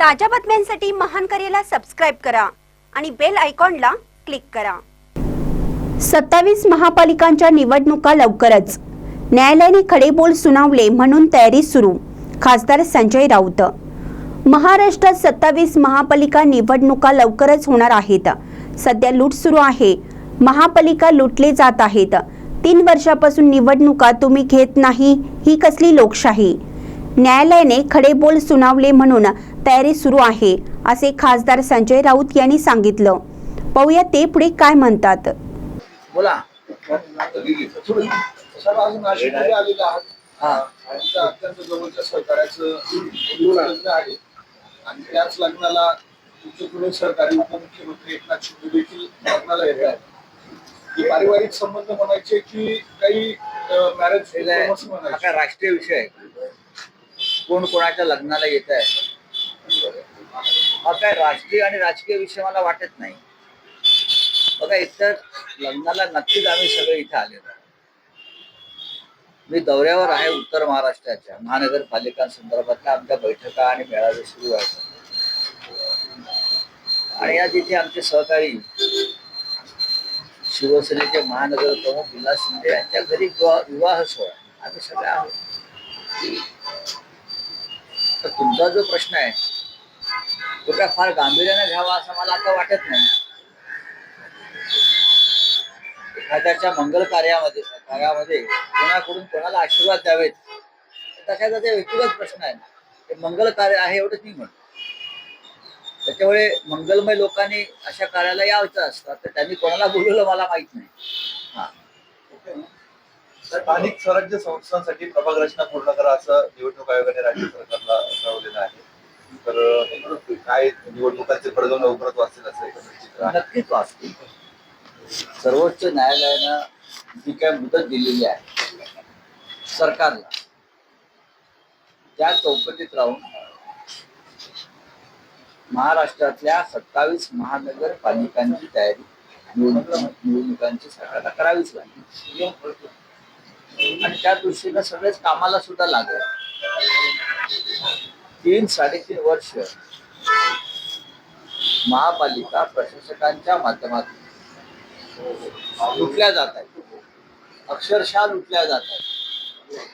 ताज्या बातम्यांसाठी महान करेला सबस्क्राईब करा आणि बेल आयकॉनला क्लिक करा. सत्तावीस महापालिकांच्या निवडणुका लवकरच. न्यायालयाने खडेबोल सुनावले म्हणून तयारी सुरू खासदार संजय राऊत. महाराष्ट्रात सत्तावीस महापालिका निवडणुका लवकरच होणार आहेत. सध्या लूट सुरू आहे. महापालिका लुटले जात आहेत. तीन वर्षापासून निवडणुका तुम्ही घेत नाही ही कसली लोकशाही? न्यायालयाने खडेबोल सुनावले म्हणून तयारी सुरू आहे असे खासदार संजय राऊत यांनी सांगितलं. पाहूया ते पुढे काय म्हणतात. बोला. सर आज नाशिकमध्ये आलेले आहात हा. आमच्या अत्यंत जवळच्या सहकार्याचं लग्न आहे आणि त्याच लग्नाला तुमचे पुणे सरकारी उपमुख्यमंत्री एकनाथ शिंदे देखील लग्नाला येत आहेत. की पारिवारिक संबंध म्हणायचे की काही मॅरेज म्हणायचे? काय राष्ट्रीय विषय आहे. कोण कोणाच्या लग्नाला येत आहे हा काय राजकीय आणि राजकीय विषय मला वाटत नाही. बघा एकतर लग्नाला नक्कीच आम्ही सगळे इथे आलेलो मी दौऱ्यावर आहे उत्तर महाराष्ट्राच्या महानगरपालिकांसंदर्भातल्या आमच्या बैठका आणि मेळावे सुरू आहेत. आणि या तिथे आमचे सहकारी शिवसेनेचे महानगर प्रमुख विलास शिंदे यांच्या घरी विवाह विवाह सोहळा. आम्ही सगळे आहोत. तर तुमचा जो प्रश्न आहे तो काय फार गांभीर्याने घ्यावा असं मला आता वाटत नाही. एखाद्याच्या मंगल कार्यामध्ये कार्यामध्ये कोणाकडून कोणाला आशीर्वाद द्यावेत? तशाचा ते व्यक्तिगत प्रश्न आहे. ते मंगल कार्य आहे एवढंच मी म्हणतो. त्याच्यामुळे मंगलमय लोकांनी अशा कार्याला यावचं असतात तर त्यांनी कोणाला बोलवलं मला माहीत नाही. स्थानिक स्वराज्य संस्थांसाठी प्रभाग रचना पूर्ण करा असं निवडणूक आयोगाने राज्य सरकारला कळवलेलं आहे. तर काय निवडणुकांचे पडगम लवकरच वाचतील असं चित्र आहे. नक्कीच वाचतील. सर्वोच्च न्यायालयानं जी काय मुदत दिलेली आहे सरकारला त्या चौकटीत राहून महाराष्ट्रातल्या सत्तावीस महानगरपालिकांची तयारी निवडणुकांची सरकारला करावीच लागेल. आणि त्या दृष्टीनं सगळेच कामाला सुद्धा लागले तीन साडेतीन वर्ष महापालिका प्रशासकांच्या माध्यमातून लुटल्या जात आहेत. अक्षरशः लुटल्या जात आहेत.